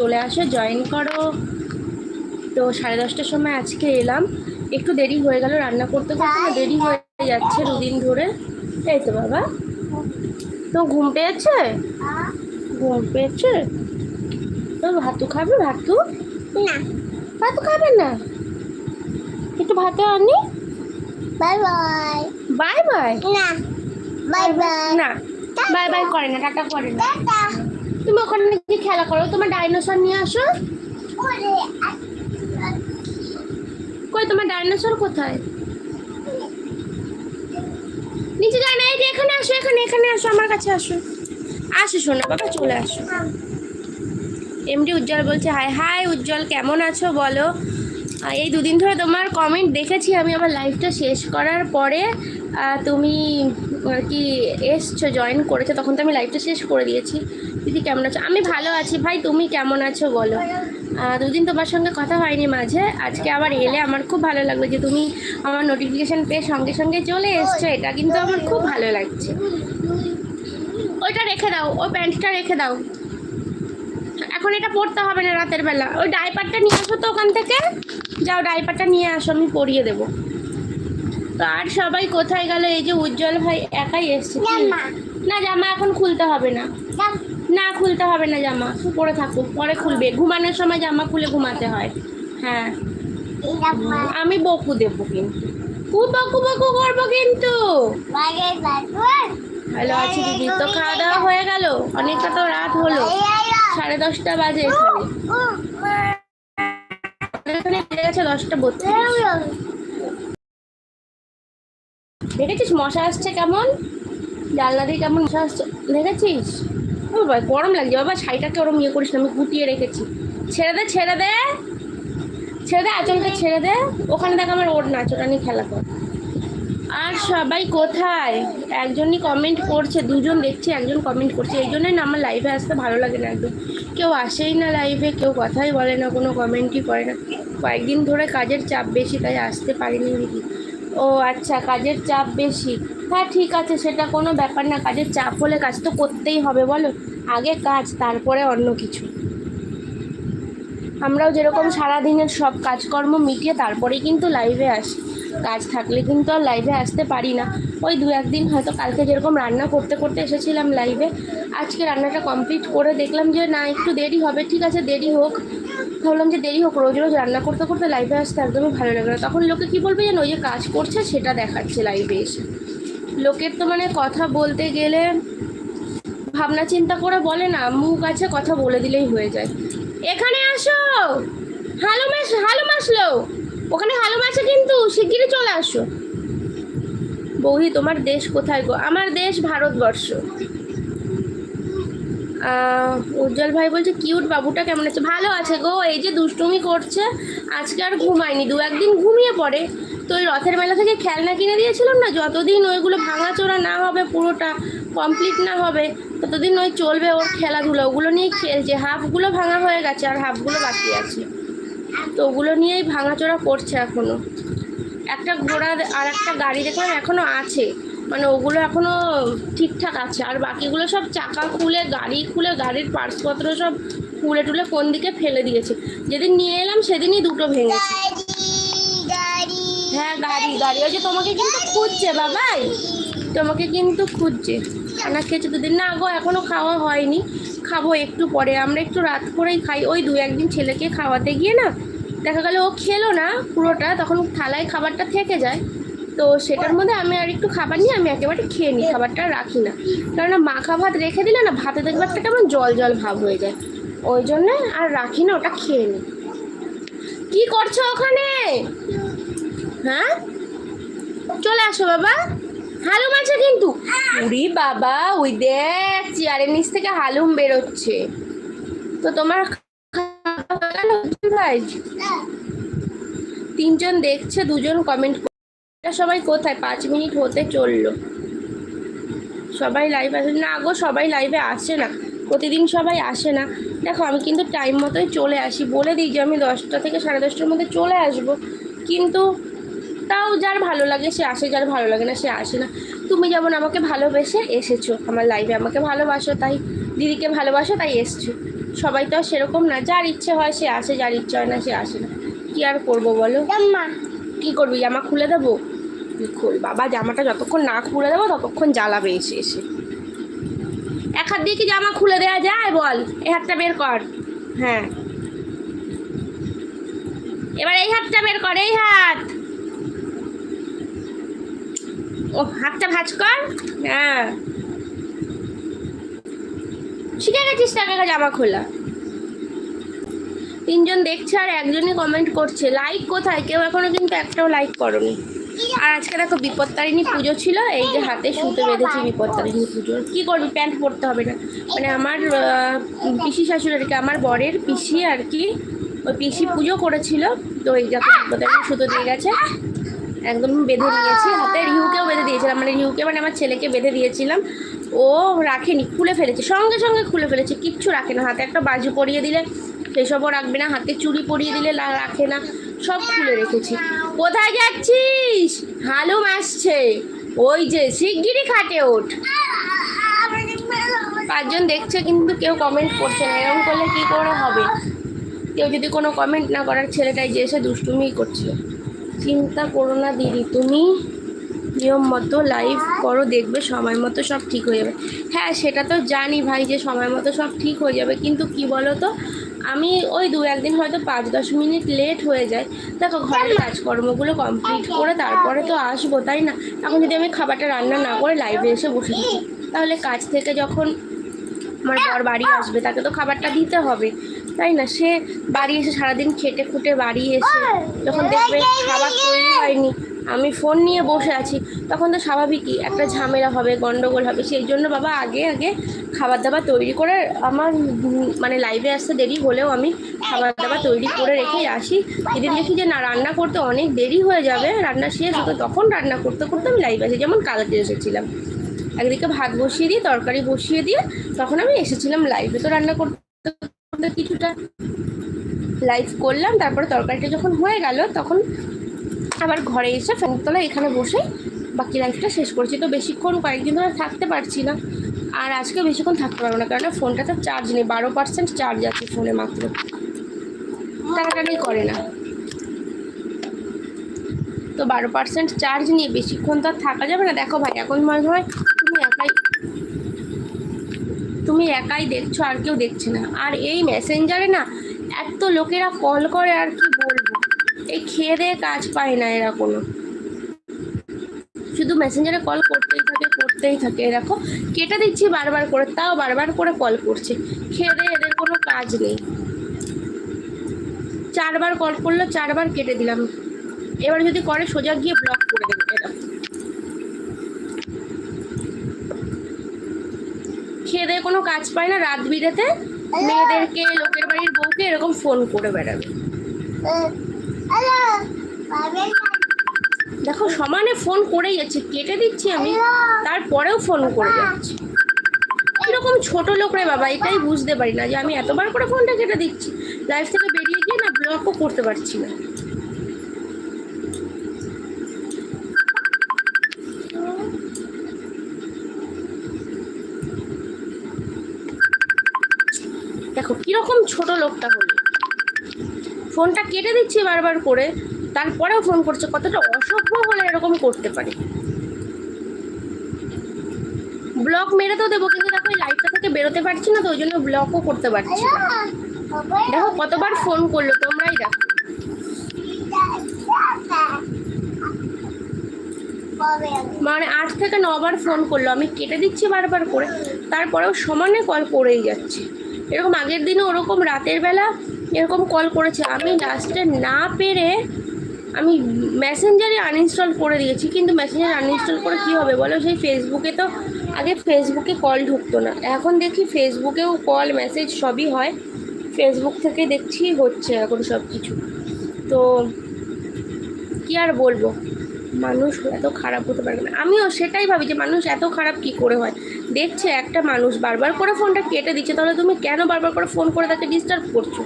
চলে আসো জয়েন করো। তো সাড়ে দশটার সময় আজকে এলাম। একটু দেরি হয়ে গেল রান্না করতে করতে দেরি হয়ে যাচ্ছে দুদিন ধরে। এই তো বাবা। তো ঘুম পেয়েছে? ঘুম পেয়েছে? তো ভাতু খাবে? ভাতু? না। ভাতু খাবে না? একটু ভাতে আনি। Bye bye. Bye bye. না। Bye bye. না। বাই বাই করে না টাটা করে না টাটা তুমি ওখানে গিয়ে খেলা করো তোমার ডাইনোসর নিয়ে আসো। কই তোমার ডাইনোসর কোথায়? নিচে যায় না এই যে এখানে আসো এখানে এখানে আসো আমার কাছে আসো। আসো শোনা বাবা চলে আসো। এমডি উজ্জ্বল বলছে হাই হাই উজ্জ্বল কেমন আছো বলো? এই দুদিন ধরে তোমার কমেন্ট দেখেছি আমি আমার লাইফটা শেষ করার পরে তুমি কি এসছো জয়েন করেছ, তখন তো আমি লাইফটা শেষ করে দিয়েছি। দিদি, কেমন আছো? আমি ভালো আছি। ভাই, তুমি কেমন আছো বলো? দুদিন তোমার সঙ্গে কথা হয়নি মাঝে। আজকে আবার এলে আমার খুব ভালো লাগল যে তুমি আমার নোটিফিকেশান পেয়ে সঙ্গে সঙ্গে চলে এসছো। এটা কিন্তু আমার খুব ভালো লাগছে। ওইটা রেখে দাও। ওই প্যান্টটা রেখে দাও। এখন এটা পরতে হবে না রাতের বেলা। ওই ডাইপারটা নিয়ে আসো তো ওখান থেকে। যাও ডাইপারটা নিয়ে আসো, আমি পরিয়ে দেবো। আর সবাই কোথায় গেল? এই যে উজ্জ্বল ভাই একাই এসছে। না জামা এখন খুলতে হবে না। না খুলতে হবে না জামা। পরে থাকুক পরে খুলবে। ঘুমানোর সময় জামা খুলে ঘুমাতে হয়। হ্যাঁ। আমি বকু দেবো কিন্তু। খুব বকু বকু করব কিন্তু। ভালো আছি দিদি। তো খাওয়া দাওয়া হয়ে গেল? অনেকটা তো রাত হলো। সাড়ে দশটা বাজে এখানে। দশটা বত্রিশ। দেখেছিস মশা আসছে কেমন? জানলা দিয়ে কেমন মশা আসছে? দেখেছিস? বাবা, গরম লাগছে। বাবা, শাড়িটাকে ওরম ইয়ে করিস না, আমি গুটিয়ে রেখেছি। ছেড়ে দে ছেড়ে দে। ছেড়ে দে, আঁচলটা ছেড়ে দে। ওখানে দেখ আমার ওর নাচ ওটা নিয়ে খেলা কর। আর সবাই কোথায়? একজনই কমেন্ট করছে, দুজন দেখছি, একজন কমেন্ট করছে। এই জন্যই না আমার লাইভে আসতে ভালো লাগে না একদম। কেউ আসেই না লাইভে কেউ কথাই বলে না, কোনো কমেন্টই করে না। কয়েকদিন ধরে কাজের চাপ বেশি, তাই আসতে পারিনি দিদি। ও আচ্ছা কাজের চাপ বেশি। হ্যাঁ ঠিক আছে, সেটা কোনো ব্যাপার না, কাজের চাপ হলে কাজ তো করতেই হবে, বলো। আগে কাজ, তারপরে অন্য কিছু। আমরাও যেরকম সারাদিনের সব কাজকর্ম মিটিয়ে তারপরেই কিন্তু লাইভে আসি। কাজ থাকলে কিন্তু আর লাইভে আসতে পারি না। ওই দু একদিন হয়তো কালকে যেরকম রান্না করতে করতে এসেছিলাম লাইভে আজকে রান্নাটা কমপ্লিট করে দেখলাম যে, না, একটু দেরি হবে, ঠিক আছে, দেরি হোক। ভাবলাম যে দেরি হোক, রোজ রোজ রান্না করতে করতে লাইভে আসতে একদমই ভালো লাগে না। তখন লোকে কী বলবে যেন, ওই যে কাজ করছে, সেটা দেখাচ্ছে লাইভে এসে। লোকের তো মানে কথা বলতে গেলে ভাবনা চিন্তা করে বলে না, মুখ আছে, কথা বলে দিলেই হয়ে যায়। এখানে আসো! হালু মাছ হালু মাসলো ওখানে হালু মাছে কিন্তু, শিগগিরই চলে আসো। বৌদি, তোমার দেশ কোথায় গো? আমার দেশ ভারতবর্ষ। উজ্জ্বল ভাই বলছে কিউট বাবুটা কেমন আছে? ভালো আছে গো, এই যে দুষ্টুমি করছে, আজকে আর ঘুমায়নি, দু একদিন ঘুমিয়ে পড়ে। তো ওই রথের মেলা থেকে খেলনা কিনে দিয়েছিলাম না? যতদিন ওইগুলো ভাঙাচোরা না হবে, পুরোটা কমপ্লিট না হবে, ততদিন ওই চলবে ওর খেলাধুলো। ওগুলো নিয়েই খেলছে, হাফগুলো ভাঙা হয়ে গেছে আর হাফগুলো বাকি আছে। তো ওগুলো নিয়েই ভাঙাচোরা করছে এখনও একটা ঘোড়া আর একটা গাড়ি দেখলাম এখনও আছে। মানে ওগুলো এখনও ঠিকঠাক আছে। আর বাকিগুলো সব চাকা খুলে, গাড়ি খুলে, গাড়ির পার্সপত্র সব খুলে টুলে কোন দিকে ফেলে দিয়েছে। যেদিন নিয়ে এলাম সেদিনই দুটো গাড়ি হ্যাঁ গাড়ি গাড়ি। ওই যে তোমাকে কিন্তু খুঁজছে বাবাই। তোমাকে কিন্তু খুঁজছে। খানা খেয়েছে দুদিন। না গো এখনও খাওয়া হয়নি। খাব একটু পরে। আমরা একটু রাত করেই খাই। ওই দু একদিন ছেলেকে খাওয়াতে গিয়ে না দেখা গেল ও খেলো না পুরোটা। তখন থালায় খাবারটা থেকে যায়। তো সেটার মধ্যে আমি আর একটু খাবার নিয়ে আমি একেবারে খেয়ে নিই খাবারটা রাখি না। কেননা মাখা ভাত রেখে দিলে না ভাতে দেখবে একটা কেমন জল জল ভাব হয়ে যায়। ওই জন্যে আর রাখি না, ওটা খেয়ে নিই কি করছ ওখানে? হ্যাঁ? চলে আসো বাবা। হালুম আছে কিন্তু। উরি বাবা ওই দেখ, চেয়ারের নিচ থেকে হালুম বেরোচ্ছে। তো তোমার ভাই? তিনজন দেখছে, দুজন কমেন্ট সবাই কোথায়? পাঁচ মিনিট হতে চলল। সবাই লাইভ আসে না গো, সবাই লাইভে আসে না। প্রতিদিন সবাই আসে না। দেখো, আমি কিন্তু টাইম মতোই চলে আসি। বলে দিই যে, আমি দশটা থেকে সাড়ে দশটার মধ্যে চলে আসব। কিন্তু তাও যার ভালো লাগে, সে আসে। যার ভালো লাগে না, সে আসে না। তুমি যেমন আমাকে ভালোবেসে এসেছ, আমার লাইভে আমাকে ভালোবাসো, তাই দিদিকে ভালোবাসো, তাই এসছো। সবাই তো সেরকম না। যার ইচ্ছে হয়, সে আসে। যার ইচ্ছে হয় না, সে আসে না। কি আর করব বলো? কি করবি? জামা খুলে দেবো? খোল বাবা, জামাটা যতক্ষণ না খুলে দেবো, ততক্ষণ জ্বালাবে এসে এসে। এক হাত দিয়ে কি জামা খুলে দেওয়া যায় বল? এই হাতটা বের কর। হ্যাঁ। এবার এই হাতটা বের কর, এই হাত। ও হাতটা ভাঁজ কর। হ্যাঁ। শিখে গেছিস টাকা জামা খোলা? তিনজন দেখছে আর একজনই কমেন্ট করছে। লাইক কোথায়? কেউ এখনও কিন্তু একটাও লাইক করনি। আর আজকে দেখো বিপত্তারিণী পুজো ছিল, এই যে হাতে সুতো বেঁধেছি বিপত্তারিণী পুজো। কি করবি? প্যান্ট পরতে হবে না। মানে আমার পিসি শাশুড়ি আর কি, আমার বরের পিসি আর কি ওই পিসি পুজো করেছিল। তো এই দেখো বিপত্তারিণী সুতো দিয়ে গেছে। একদম বেঁধে দিয়েছি। হাতে রিহুকেও বেঁধে দিয়েছিলাম। মানে রিহুকে মানে আমার ছেলেকে বেঁধে দিয়েছিলাম। ও রাখেনি, খুলে ফেলেছে, সঙ্গে সঙ্গে খুলে ফেলেছে, কিচ্ছু রাখে না। হাতে একটা বাজু পরিয়ে দিলে সেসবও রাখবে না, হাতে চুড়ি পরিয়ে দিলে রাখে না, সব খুলে রেখেছি। কোথায় যাচ্ছিস? হালুম আসছে। ওই যে, শিগগিরই খাটে ওঠ। পাঁচজন দেখছে, কিন্তু কেউ কমেন্ট করছে না। এরকম করলে কী করে হবে? কেউ যদি কোনো কমেন্ট না করার ছেলেটাই যে এসে দুষ্টুমিই করছিল। চিন্তা করো না দিদি, তুমি নিয়ম মতো লাইভ করো, দেখবে সময় মতো সব ঠিক হয়ে যাবে। হ্যাঁ সেটা তো জানি ভাই যে সময় মতো সব ঠিক হয়ে যাবে, কিন্তু কি বলো তো আমি ওই দু একদিন হয়তো পাঁচ দশ মিনিট লেট হয়ে যায়। দেখো ঘরের কাজকর্মগুলো কমপ্লিট করে তারপরে তো আসব, তাই না? এখন যদি আমি খাবারটা রান্না না করে লাইভে এসে বসে থাকি, তাহলে কাজ থেকে যখন আমার বর বাড়ি আসবে, তাকে তো খাবারটা দিতে হবে, তাই না? সে বাড়ি এসে সারাদিন খেটে খুটে বাড়ি এসে যখন দেখবে খাবার তৈরি হয়নি আমি ফোন নিয়ে বসে আছি। তখন তো স্বাভাবিকই একটা ঝামেলা হবে, গন্ডগোল হবে। সেই জন্য বাবা আগে আগে খাবার দাবার তৈরি করে আমার মানে লাইভে আসতে দেরি হলেও আমি খাবার দাবার তৈরি করে রেখেই আসি। যেদিন দেখি যে না, রান্না করতে অনেক দেরি হয়ে যাবে, রান্না শেষ হতো তখন রান্না করতে করতে আমি লাইভে আসি। যেমন কালকে এসেছিলাম। একদিকে ভাত বসিয়ে দিয়ে, তরকারি বসিয়ে দিয়ে তখন আমি এসেছিলাম লাইভে তো রান্না করতে কিছুটা লাইভ করলাম, তারপরে তরকারিটা যখন হয়ে গেল তখন আবার ঘরে এসে ফ্যানের তলায় এখানে বসে বাকি লাইফটা শেষ করছি। তো বেশিক্ষণ কয়েকদিন ধরে থাকতে পারছি না। আর আজকে বেশিক্ষণ থাকতে পারব না কারণ ফোনটাতে চার্জ নেই। বারো পার্সেন্ট চার্জ আছে ফোনে মাত্র। টানাটানি করে না। তো বারো পার্সেন্ট চার্জ নিয়ে বেশিক্ষণ তো আর থাকা যাবে না। দেখো ভাই, এখন মনে হয় তুমি একাই তুমি একাই দেখছ, আর কেউ দেখছে না। আর এই মেসেঞ্জারে না এত লোকেরা কল করে আর কি এই খেয়ে দিয়ে কাজ পায় না এরা কোনো। শুধু মেসেঞ্জারে কল করতেই থাকে করতেই থাকে। এরকম কেটে দিচ্ছি বারবার করে তাও বারবার করে কল করছে। খেয়ে দিয়ে এদের কোনো কাজ নেই। চারবার কল করল চারবার কেটে দিলাম। এবার যদি করে সোজা গিয়ে ব্লক করে দেবে। এরা খেয়ে দিয়ে কোনো কাজ পায় না রাত বিরেতে। মেয়েদেরকে লোকের বাড়ির বউকে এরকম ফোন করে বেড়াবে। দেখো, সমানে ফোন করেই যাচ্ছে, কেটে দিচ্ছি আমি, তারপরেও ফোন করে যাচ্ছে। কীরকম ছোট লোক রে বাবা, এটাই বুঝতে পারি না যে আমি এতবার করে ফোনটা কেটে দিচ্ছি। লাইফ থেকে বেরিয়ে গিয়ে না ব্লকও করতে পারছি না। দেখো, কীরকম ছোট লোকটা হলো। ফোনটা কেটে দিচ্ছি বারবার করে, তারপরেও ফোন করছে। কতটা অসভ্য হলে এরকম করতে পারে। ব্লক মেরে তো দেবো, কিন্তু দেখো এই লাইফটা থেকে বেরোতে পারছি না তো, ওই জন্য ব্লকও করতে পারছি। দেখো কতবার ফোন করল, তোমরাই দেখো। মানে আট থেকে নবার ফোন করল, আমি কেটে দিচ্ছি বারবার করে, তারপরেও সমানে কল করেই যাচ্ছে। এরকম আগের দিনে ওরকম, রাতের বেলা এরকম কল করেছে। আমি লাস্টে না পেরে আমি মেসেঞ্জারে আনইনস্টল করে দিয়েছি, কিন্তু মেসেঞ্জার আনইনস্টল করে কি হবে বলো? সেই ফেসবুকে তো আগে ফেসবুকে কল ঢুকতো না। এখন দেখি ফেসবুকেও কল মেসেজ সবই হয়। ফেসবুক থেকে দেখছি হচ্ছে এখন সব কিছু তো কি আর বলব? মানুষ এত খারাপ হতে পারবে না। আমিও সেটাই ভাবি যে মানুষ এত খারাপ কি করে হয়? দেখছে একটা মানুষ বারবার করে ফোনটা কেটে দিচ্ছে, তাহলে তুমি কেন বারবার করে ফোন করে তাকে ডিস্টার্ব করছ?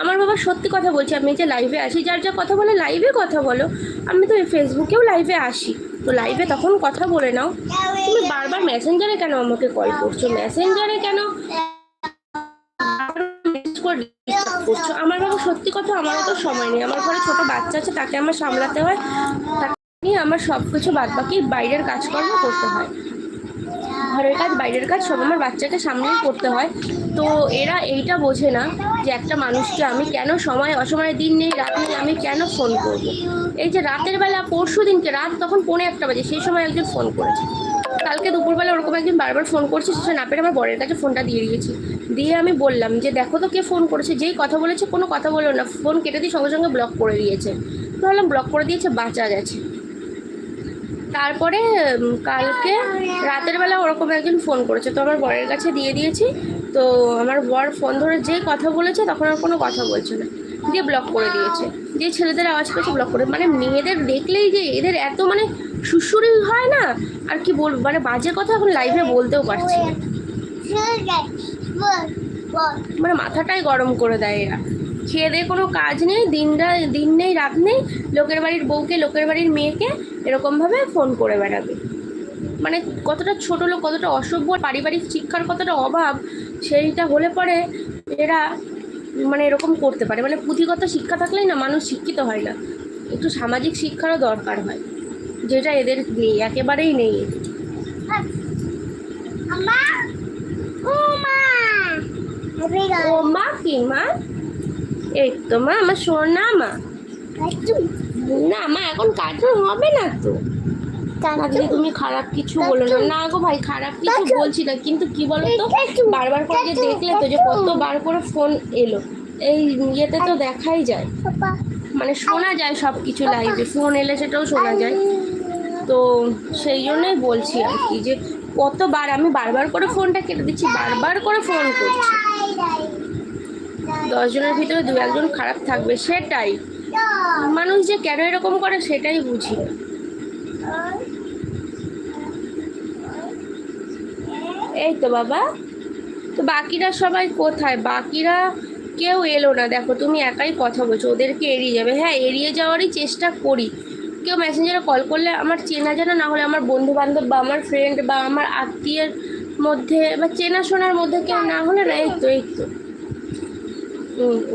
আমার বাবা সত্যি কথা বলছি, আমি যে লাইভে আসি যার যা কথা বলে লাইভে কথা বলো। আমি তো ফেসবুকেও লাইভে আসি। তো লাইভে তখন কথা বলে নাও। তুমি বারবার মেসেঞ্জারে কেন আমাকে কল করছ? মেসেঞ্জারে কেন? করছ? আমার বাবা সত্যি কথা আমারও তো সময় নেই। আমার ঘরে ছোট বাচ্চা আছে, তাকে আমার সামলাতে হয়। তাকে নিয়ে আমার সব কিছু বাদ বাকি বাইরের কাজকর্ম করতে হয়। ঘরের কাজ, বাইরের কাজ সব আমার বাচ্চাকে সামনেই করতে হয়। তো এরা এইটা বোঝে না যে একটা মানুষকে আমি কেন সময় অসময়ে দিন নেই, রাত নেই, আমি কেন ফোন করব? এই যে রাতের বেলা পরশু দিনকে, রাত তখন পৌনে একটা বাজে, সেই সময় একজন ফোন করেছে। কালকে দুপুরবেলা ওরকম একদিন বারবার ফোন করছে সেটা না পেরে আমার বরের কাছে ফোনটা দিয়ে দিয়েছি দিয়ে আমি বললাম যে, দেখো তো কে ফোন করেছে, যেই কথা বলেছে, কোনো কথা বলল না ফোন কেটে দিয়ে সঙ্গে সঙ্গে ব্লক করে দিয়েছে। ভাবলাম ব্লক করে দিয়েছে, বাঁচা গেছে। তারপরে কালকে রাতের বেলা ওরকম একজন ফোন করেছে, তো আমার বরের কাছে দিয়ে দিয়েছি। তো আমার বর ফোন ধরে যেই কথা বলেছে তখন আর কোনো কথা বলছে না। দিয়ে ব্লক করে দিয়েছে। যে ছেলেদের আওয়াজ পেয়েছে ব্লক করে মানে মেয়েদের দেখলেই যে এদের এত মানে সুশুরি হয় না, আর কি বলব? মানে বাজে কথা এখন লাইভে বলতেও পারছি মানে মাথাটাই গরম করে দেয় এরা। খেয়ে দিয়ে কোনো কাজ নেই দিনটা দিন নেই, রাত নেই, লোকের বাড়ির বউকে, লোকের বাড়ির মেয়েকে এরকমভাবে ফোন করে বেড়াবে। মানে কতটা ছোট লোক, কতটা অসভ্য, পারিবারিক শিক্ষার কতটা অভাব সেইটা হলে পরে এরা মানে এরকম করতে পারে। মানে পুঁথিগত শিক্ষা থাকলেই না মানুষ শিক্ষিত হয় না। একটু সামাজিক শিক্ষারও দরকার হয়। যেটা এদের নেই একেবারেই নেই। ও মা ও মা কি মা? এই তো মা আমার সোনা মা। না মা এখন কার্টুন হবে না তো। আজকে তুমি খারাপ কিছু বলো না। না গো ভাই খারাপ কিছু বলছি না কিন্তু কি বলো তো বারবার করে যে দেখলে তো যে কতবার করে ফোন এলো। এই ইয়েতে তো দেখাই যায়। মানে শোনা যায় সব কিছু লাইভে ফোন এলে সেটাও শোনা যায়। তো সেই জন্যই বলছি আর কি যে কতবার আমি বারবার করে ফোনটা কেটে দিচ্ছি বারবার করে ফোন করছি। দশজনের ভিতরে দু একজন খারাপ থাকবে সেটাই। মানুষ যে কেন এরকম করে সেটাই বুঝি না। এই তো বাবা। তো বাকিরা সবাই কোথায়? বাকিরা কেউ এলো না। দেখো, তুমি একাই কথা বলছো, ওদেরকে এড়িয়ে যাবে। হ্যাঁ এড়িয়ে যাওয়ারই চেষ্টা করি। কেউ মেসেঞ্জারে কল করলে আমার চেনা জানা, না হলে আমার বন্ধু বান্ধব বা আমার ফ্রেন্ড বা আমার আত্মীয়ের মধ্যে বা চেনাশোনার মধ্যে কেউ না হলে না, এই তো এই তো।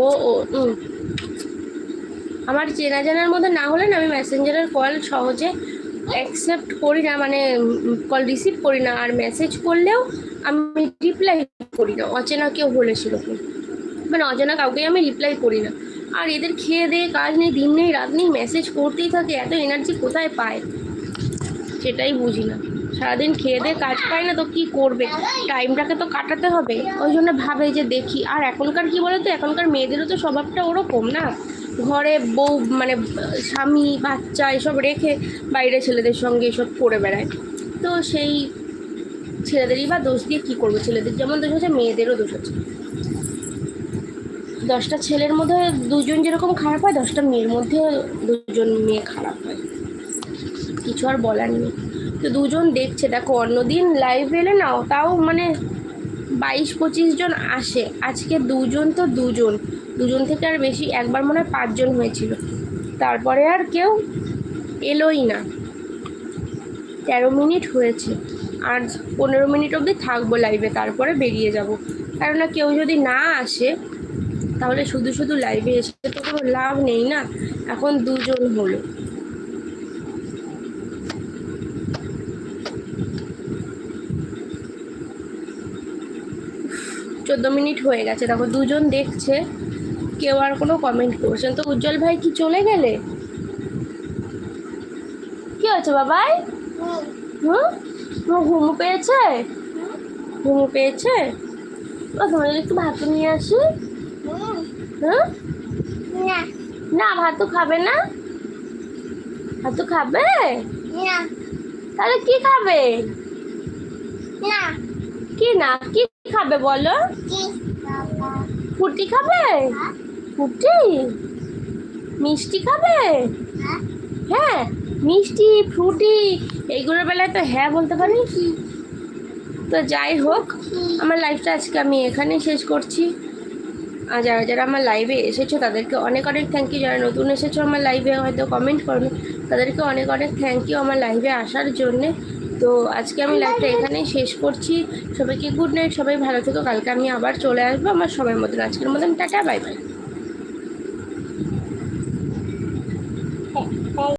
ও ও আমার চেনা জানার মধ্যে না হলে না আমি মেসেঞ্জারের কল সহজে অ্যাকসেপ্ট করি না মানে কল রিসিভ করি না আর মেসেজ করলেও আমি রিপ্লাই করি না। অচেনা কেউ হলে সেরকম মানে অচেনা কাউকে আমি রিপ্লাই করি না। আর এদের খেয়ে দিয়ে কাজ নেই, দিন নেই, রাত নেই মেসেজ করতেই থাকে, এত এনার্জি কোথায় পায়? সেটাই বুঝি না। সারাদিন খেয়ে দিয়ে কাজ পায় না তো কি করবে? টাইমটাকে তো কাটাতে হবে। ওই জন্য ভাবে যে দেখি, আর এখনকার কি বলতো? এখনকার মেয়েদেরও তো স্বভাবটা ওরকম না। ঘরে বউ মানে স্বামী, বাচ্চা এসব রেখে বাইরে ছেলেদের সঙ্গে এসব করে বেড়ায়। তো সেই ছেলেদেরই বা দোষ দিয়ে কী করব? ছেলেদের যেমন দোষ আছে, মেয়েদেরও দোষ আছে। দশটা ছেলের মধ্যে দুজন যেরকম খারাপ হয়, দশটা মেয়ের মধ্যে দুজন মেয়ে খারাপ হয়। কিছু আর বলার নেই। তো দুজন দেখছে, দেখো অন্যদিন লাইভ এলে না, তাও মানে বাইশ পঁচিশ জন আসে। আজকে দুজন তো দুজন। দুজন থেকে আর বেশি, একবার মনে হয় পাঁচজন হয়েছিল। তারপরে আর কেউ এলোই না। তেরো মিনিট হয়েছে। আর পনেরো মিনিট অবধি থাকব লাইভে তারপরে বেরিয়ে যাব। কেননা কেউ যদি না আসে, তাহলে শুধু শুধু লাইভে এসে তো কোনো লাভ নেই না। এখন দুজন হলো। চোদ্দ মিনিট হয়ে গেছে। দেখো, দুজন দেখছে। কেউ আর কোনো কমেন্ট করছেন তো উজ্জ্বল ভাই কি চলে গেলে? কি হয়েছে বাবাই? হুম? ঘুমু পেয়েছে? ঘুমু পেয়েছে? ও তোমার একটু ভাত নিয়ে আসি। হুম? না ভাত তো খাবে না? ভাত তো খাবে? তাহলে কি খাবে? না কি না কি খাবে বলো? ফুটি খাবে? ফুটি মিষ্টি খাবে? হ্যাঁ মিষ্টি, ফ্রুটি এইগুলোর বেলায় তো হ্যাঁ বলতে পারি। তো যাই হোক, আমার লাইফটা আজকে আমি এখানে শেষ করছি। আর যারা যারা আমার লাইভে এসেছ, তাদেরকে অনেক অনেক থ্যাংক ইউ যারা নতুন এসেছ আমার লাইভে হয়তো কমেন্ট করবে তাদেরকে অনেক অনেক থ্যাংক ইউ আমার লাইভে আসার জন্যে। তো আজকে আমি লাইভটা এখানেই শেষ করছি। সবাইকে গুড নাইট সবাই ভালো থেকো। কালকে আমি আবার চলে আসব। আমার সময়ের মতন, আজকের মতন, টাটা বাই বাই